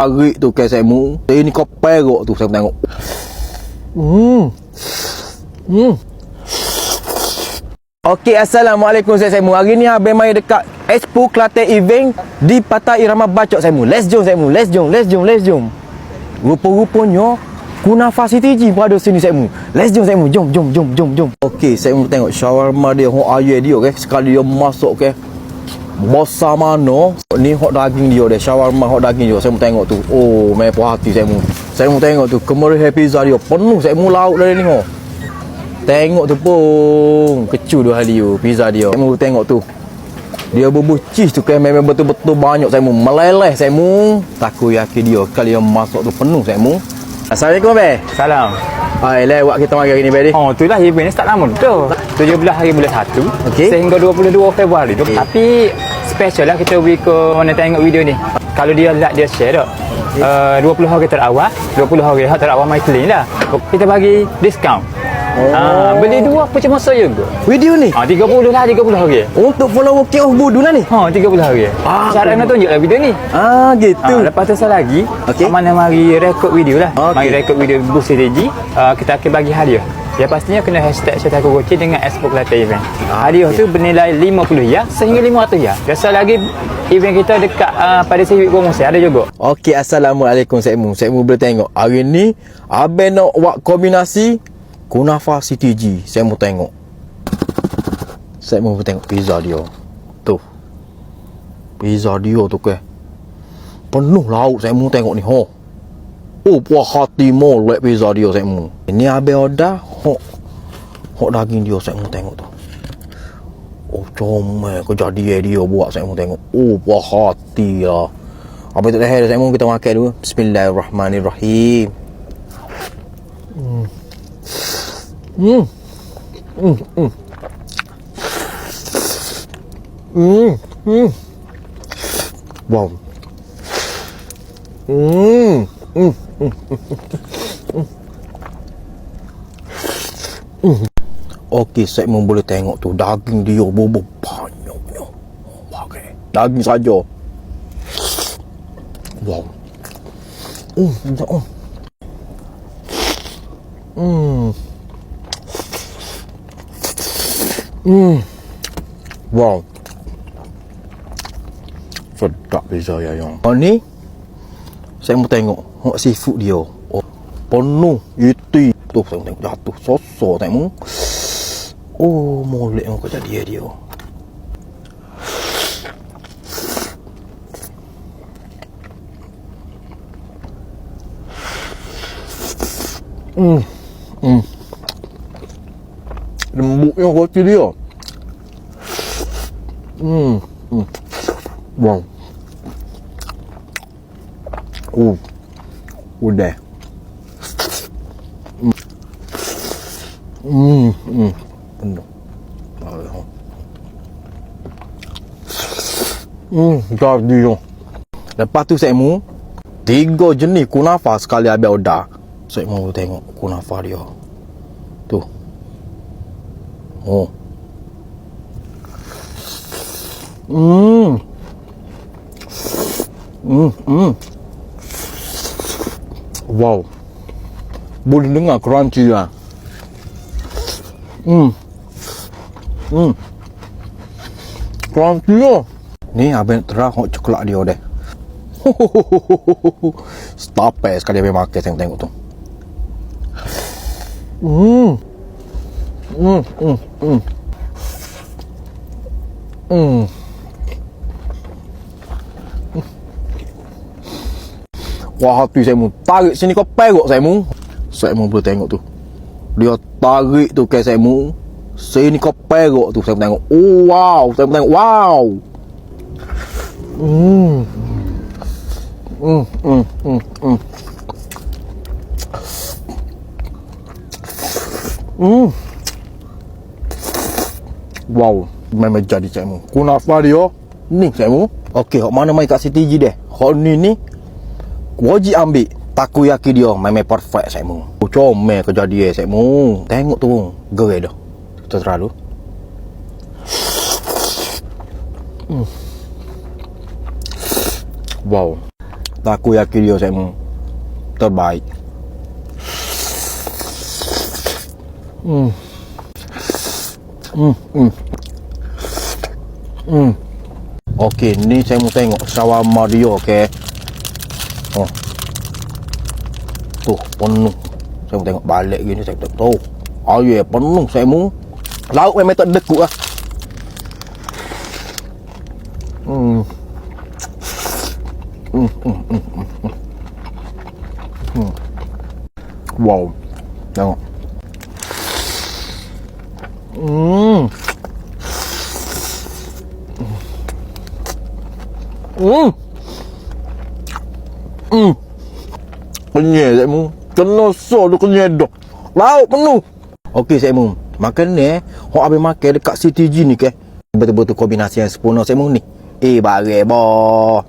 tarik tu saya mu. Saya ni kau perok tu saya mu tengok. Hmm. Hmm. Okey, Assalamualaikum saya Saimu. Hari ni habis main dekat Expo Kelantan Event di Patah Irama Bacok Saimu. Let's jom Saimu. Let's jom, let's jom, let's jom. Rupa-rupanya Kunafa City G pun ada sini Saimu. Let's jom Saimu. Jom, jom, jom, jom, jom. Okey, Saimu tengok shawarma dia, hok ayam dia ke. Sekali dia masuk ke. Bosa mana Ni hot daging dia dia Shawarma hot daging dia Saya mau tengok tu. Oh main puas hati saya mau Saya mau tengok tu. Kemeriah pizza dia. Penuh. Saya mau lauk dari ni ho. Tengok tu pun. Kecu dua hari tu Pizza dia. Saya mau tengok tu. Dia bubuh cheese tu. Kan Memang betul-betul banyak. Saya mau Meleleh saya mau Takoyaki dia Kali yang masuk tu penuh saya mau Assalamualaikum be Salam. Hai lewat kita mari hari ni be ni? Oh, itulah event ni start lama. Tu. 17 hari bulan 1 Okey. sehingga 22 Februari tu. Okey. Tapi special lah kita beri ke mana tengok video ni. Kalau dia like dia share tak. Uh, 20 hari terawal, 20 hari hak terawal mai clean lah. Kita bagi diskaun. Oh. Ah, beli dua apa cuma saya ke? Video ni Ah, 30 lah 30 hari. Untuk follower King of Budu lah ni Ha, 30 hari. Ah, Cara nak tunjuk lah video ni. Ah gitu Ha, lepas tu saya lagi okay. Mana mari rekod video lah Okey. Mari rekod video boost CTG uh, Kita akan bagi hadiah Ya pastinya kena hashtag Syed Aku Goci dengan Expo Kelantan Event Hadiah tu bernilai 50 ya Sehingga 500 ya Biasa lagi event kita dekat uh, pada Civic Promosi Ada juga Okey, Assalamualaikum Sekmu. Sekmu boleh tengok. Hari ni, Abang nak buat kombinasi Kunafa CTG. Saya mau tengok. Sekmu boleh tengok pizza dia. Tu. Pizza dia tu ke. Penuh lauk saya mau tengok ni. Ho. Oh, puas hati molek pizza dia saya mau. Ini Abang order. Ho. Ho daging dia saya mau tengok tu. Oh, comel kejadian dia buat saya mau tengok. Oh, puas hati lah. Apa itu dah saya mau kita makan dulu. Bismillahirrahmanirrahim. Hmm. Hmm. Hmm. Hmm. Hmm. Hmm. Wow. Hmm. Hmm. Hmm. Hmm. Okey, saya boleh tengok tu daging dia bubuk banyaknya. Okey. Daging saja. Wow. Oh. Hmm. Hmm. Wow. Sedap pizza ya yang. Oh ni saya mau tengok hok seafood dia. Oh, penuh itu tu saya mau tengok jatuh sosok tengok. Oh, molek kau jadi dia. Hmm. Hmm. Lembutnya roti dia. Hmm. Hmm. Wow. Oh. Udah. Hmm. Penuh. Hmm. Jadi dia. Lepas tu saya mu tiga jenis kunafa sekali habis order. Saya mau tengok kunafa dia. Tu. Oh. Hmm. Hmm, hmm. Wow. Boleh dengar crunchy lah. Hmm. Hmm. Crunchy lah. Ni abang terang hot coklat dia deh. Stop eh sekali abang makan tengok tengok tu. Hmm. Hmm, hmm, hmm. Hmm. Wah hati saya mu Tarik sini kau perok saya mu Saya mu boleh tengok tu Dia tarik tu ke saya mu Sini kau perok tu Saya mu tengok. Oh wow. Saya mu tengok wow. Hmm. Hmm Hmm Hmm Hmm. Hmm. Wow Memang jadi saya mu Kunafa dia? Ni saya mu Okey, mana mai kat CTG deh. Hok ni ni. Wajib ambil takoyaki dia memang perfect saya mu. Oh, comel kejadian saya mu. Tengok tu, gerai dah. Terserah tu. Hmm. Wow. Takoyaki dia saya. Terbaik. Hmm. Hmm. Hmm. Hmm. Okey, ni saya mau tengok shawarma dia, okey. Oh. Tuh, penuh. Saya mau tengok balik gini, saya tak tahu. Air penuh saya mau. Lauk memang tak deku lah. Hmm. Hmm, hmm, hmm, hmm, hmm. Hmm. Wow. Tengok. Hmm. Hmm. Hmm. Kenyal saya mu. Kena so tu kenyal dah. Lauk penuh. Okey saya mu. Makan ni eh. Hok habis makan dekat CTG ni ke. Betul-betul kombinasi yang sempurna saya mu ni. Eh, bare boh.